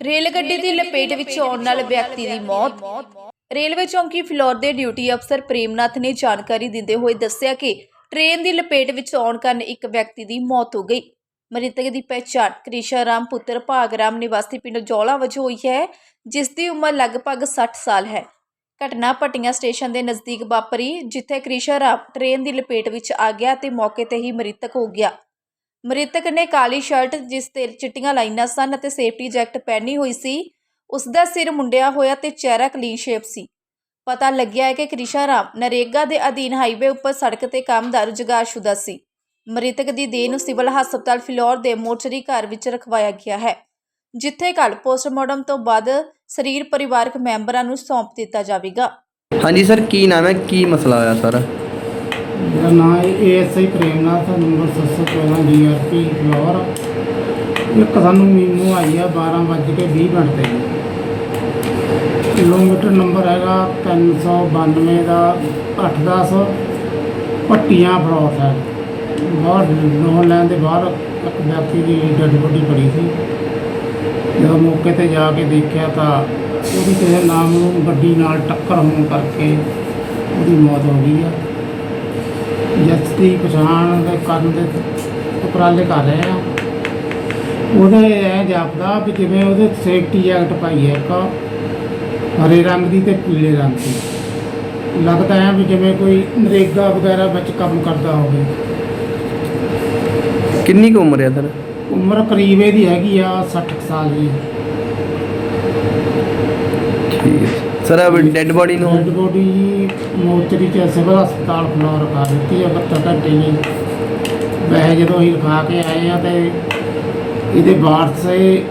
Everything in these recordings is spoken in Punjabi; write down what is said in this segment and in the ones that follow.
ਰੇਲ ਗੱਡੀ ਦੀ ਲਪੇਟ ਵਿੱਚ ਆਉਣ ਨਾਲ ਵਿਅਕਤੀ ਦੀ ਮੌਤ। ਰੇਲਵੇ ਚੌਂਕੀ ਫਲੋਰ ਦੇ ਡਿਊਟੀ ਅਫਸਰ ਪ੍ਰੇਮਨਾਥ ਨੇ ਜਾਣਕਾਰੀ ਦਿੰਦੇ ਹੋਏ ਦੱਸਿਆ ਕਿ ਟ੍ਰੇਨ ਦੀ ਲਪੇਟ ਵਿੱਚ ਆਉਣ ਕਾਰਨ ਇੱਕ ਵਿਅਕਤੀ ਦੀ ਮੌਤ ਹੋ ਗਈ। ਮ੍ਰਿਤਕ ਦੀ ਪਹਿਚਾਣ ਕ੍ਰਿਸ਼ਾ ਰਾਮ ਪੁੱਤਰ ਭਾਗਰਾਮ ਨਿਵਾਸੀ ਪਿੰਡ ਜੋਲਾ ਵਜੋਂ ਹੋਈ ਹੈ, ਜਿਸ ਦੀ ਉਮਰ ਲਗਭਗ 60 ਸਾਲ ਹੈ। ਘਟਨਾ ਪਟੀਆਂ ਸਟੇਸ਼ਨ ਦੇ ਨਜ਼ਦੀਕ ਵਾਪਰੀ, ਜਿੱਥੇ ਕ੍ਰਿਸ਼ਾ ਰਾਮ ਟ੍ਰੇਨ ਦੀ ਲਪੇਟ ਵਿੱਚ ਆ ਗਿਆ ਤੇ ਮੌਕੇ ਤੇ ਹੀ ਮ੍ਰਿਤਕ ਹੋ ਗਿਆ। ਮ੍ਰਿਤਕ ਨੇ ਕਾਲੀ ਸ਼ਰਟ ਜਿਸ ਤੇ ਚਿੱਟੀਆਂ ਲਾਈਨਾਂ ਸਨ ਅਤੇ ਸੇਫਟੀ ਜੈਕਟ ਪਹਿਨੀ ਹੋਈ ਸੀ, ਉਸ ਦਾ ਸਿਰ ਮੁੰਡਿਆ ਹੋਇਆ ਤੇ ਚਿਹਰਾ ਕਲੀਨ ਸ਼ੇਪ ਸੀ। ਪਤਾ ਲੱਗਿਆ ਹੈ ਕਿ ਕ੍ਰਿਸ਼ਾ ਰਾਮ ਨਰੇਗਾ ਦੇ ਅਧੀਨ ਹਾਈਵੇ ਉੱਪਰ ਸੜਕ ਤੇ ਕੰਮ ਦਾ ਰੁਜ਼ਗਾਰਸ਼ੁਦਾ ਸੀ। ਮ੍ਰਿਤਕ ਦੀ ਦੇਹ ਨੂੰ ਸਿਵਲ ਹਸਪਤਾਲ ਫਿਲੌਰ ਦੇ ਮੋਰਚਰੀ ਘਰ ਵਿੱਚ ਰਖਵਾਇਆ ਗਿਆ ਹੈ, ਜਿੱਥੇ ਕੱਲ ਪੋਸਟਮਾਰਟਮ ਤੋਂ ਬਾਅਦ ਸਰੀਰ ਪਰਿਵਾਰਕ ਮੈਂਬਰਾਂ ਨੂੰ ਸੌਂਪ ਦਿੱਤਾ ਜਾਵੇਗਾ। ਹਾਂਜੀ ਸਰ, ਕੀ ਨਾਮ ਹੈ? ਕੀ ਮਸਲਾ ਹੋਇਆ ਸਰ? ਮੇਰਾ ਨਾਮ ਹੈ ASI Premnath number 714 DRP floor ਇੱਕ ਸਾਨੂੰ ਮੀਮੋ ਆਈ ਆ 12 ਵੱਜ ਕੇ 20 ਮਿੰਟ ਤੇ। ਕਿਲੋਮੀਟਰ ਨੰਬਰ ਹੈਗਾ 392 ਦਾ 810 ਪੱਟੀਆਂ ਫਲੋਰ ਹੈ। ਬਾਹਰ ਨੌਨ ਲੈਣ ਦੇ ਬਾਹਰ ਇੱਕ ਵਿਅਕਤੀ ਦੀ ਡੱਡ ਬੋਡੀ ਪੜੀ ਸੀ। ਜਦੋਂ ਮੌਕੇ ਤੇ ਜਾ ਕੇ ਦੇਖਿਆ ਤਾਂ ਉਹਦੀ ਕਿਸੇ ਨਾਮ ਨੂੰ ਗੱਡੀ ਨਾਲ ਟੱਕਰ ਹੋਣ ਕਰਕੇ ਉਹਦੀ ਮੌਤ ਹੋ ਗਈ ਆ। ਜਿਸ ਦੀ ਪਛਾਣ ਦੇ ਕਰਨ ਦੇ ਉਪਰਾਲੇ ਕਰ ਰਹੇ ਆ। ਉਹਦੇ ਇਹ ਜਾਪਦਾ ਵੀ ਜਿਵੇਂ ਉਹਦੇ ਸੇਫਟੀ ਜੈਕਟ ਪਾਈ ਹੈ ਇੱਕ ਹਰੇ ਰੰਗ ਦੀ ਤੇ ਪੀਲੇ ਰੰਗ ਦੀ। ਲੱਗਦਾ ਹੈ ਵੀ ਜਿਵੇਂ ਕੋਈ ਨਰੇਗਾ ਵਗੈਰਾ ਵਿੱਚ ਕੰਮ ਕਰਦਾ ਹੋਵੇ। ਕਿੰਨੀ ਕੁ ਉਮਰ ਹੈ ਸਰ ਉਮਰ ਕਰੀਬ ਇਹਦੀ ਹੈਗੀ ਆ 60 ਕੁ ਸਾਲ ਦੀ ਠੀਕ ਹੈ ਸਰ ਡੈੱਡ ਬੋਡੀ ਨੂੰ ਡੈਡ ਬੋਡੀ ਮੋਚਰੀ ਚ ਸਿਵਲ ਹਸਪਤਾਲ ਫਲੋਰ ਕਰ ਦਿੱਤੀ ਆ 72 ਘੰਟੇ ਲਈ ਵੈਸੇ ਜਦੋਂ ਅਸੀਂ ਲਿਖਾ ਕੇ ਆਏ ਆ ਤੇ ਇਹਦੇ ਵਾਰਸ ਇਹ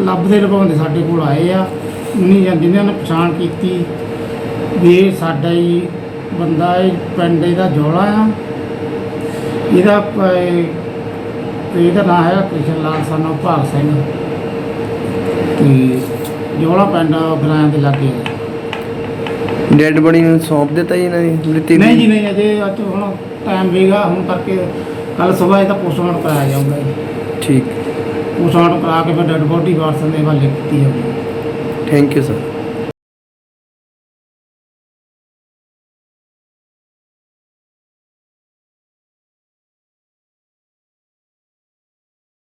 ਲੱਭਦੇ ਲਗਾਉਂਦੇ ਸਾਡੇ ਕੋਲ ਆਏ ਆ। ਨਹੀਂ ਜਾਂ ਜਿਨ੍ਹਾਂ ਨੇ ਪਛਾਣ ਕੀਤੀ ਵੀ ਇਹ ਸਾਡਾ ਹੀ ਬੰਦਾ, ਇਹ ਪਿੰਡ ਇਹਦਾ ਜੋਲਾ ਆ। ਇਹਦਾ ਪ- ਤੇ ਇਹਦਾ ਨਾਮ ਹੈ ਕ੍ਰਿਸ਼ਨ ਲਾਲ ਸਾਨੂੰ ਭਾਗ ਸਿੰਘ। ਤੇ ਜੋਲਾ ਪਿੰਡ ਗਰਾਂ ਦੇ ਲਾਗੇ ਹੈ ਡੈੱਡ ਬੋਡੀ ਨੂੰ ਸੌਂਪ ਦਿੱਤਾ ਜੀ ਇਹਨਾਂ ਦੀ ਮ੍ਰਿਤਕ ਨਹੀਂ ਜੀ ਨਹੀਂ ਅਜੇ ਅੱਜ ਹੁਣ ਟਾਈਮ ਵੀਗਾ ਹੁਣ ਕਰਕੇ ਕੱਲ ਸਵੇਰ ਇਹਦਾ ਪੋਸਟਮਾਰਟਮ ਕਰਾਇਆ ਜਾਊਗਾ ਜੀ। ਠੀਕ। ਪੋਸਟਮਾਰਟਮ ਕਰਾ ਕੇ ਫਿਰ ਡੈਡ ਬੋਡੀ ਵਾਰਸਾਂ ਦੇ ਹਵਾਲੇ ਕੀਤੀ ਜਾਊਗੀ। Thank you sir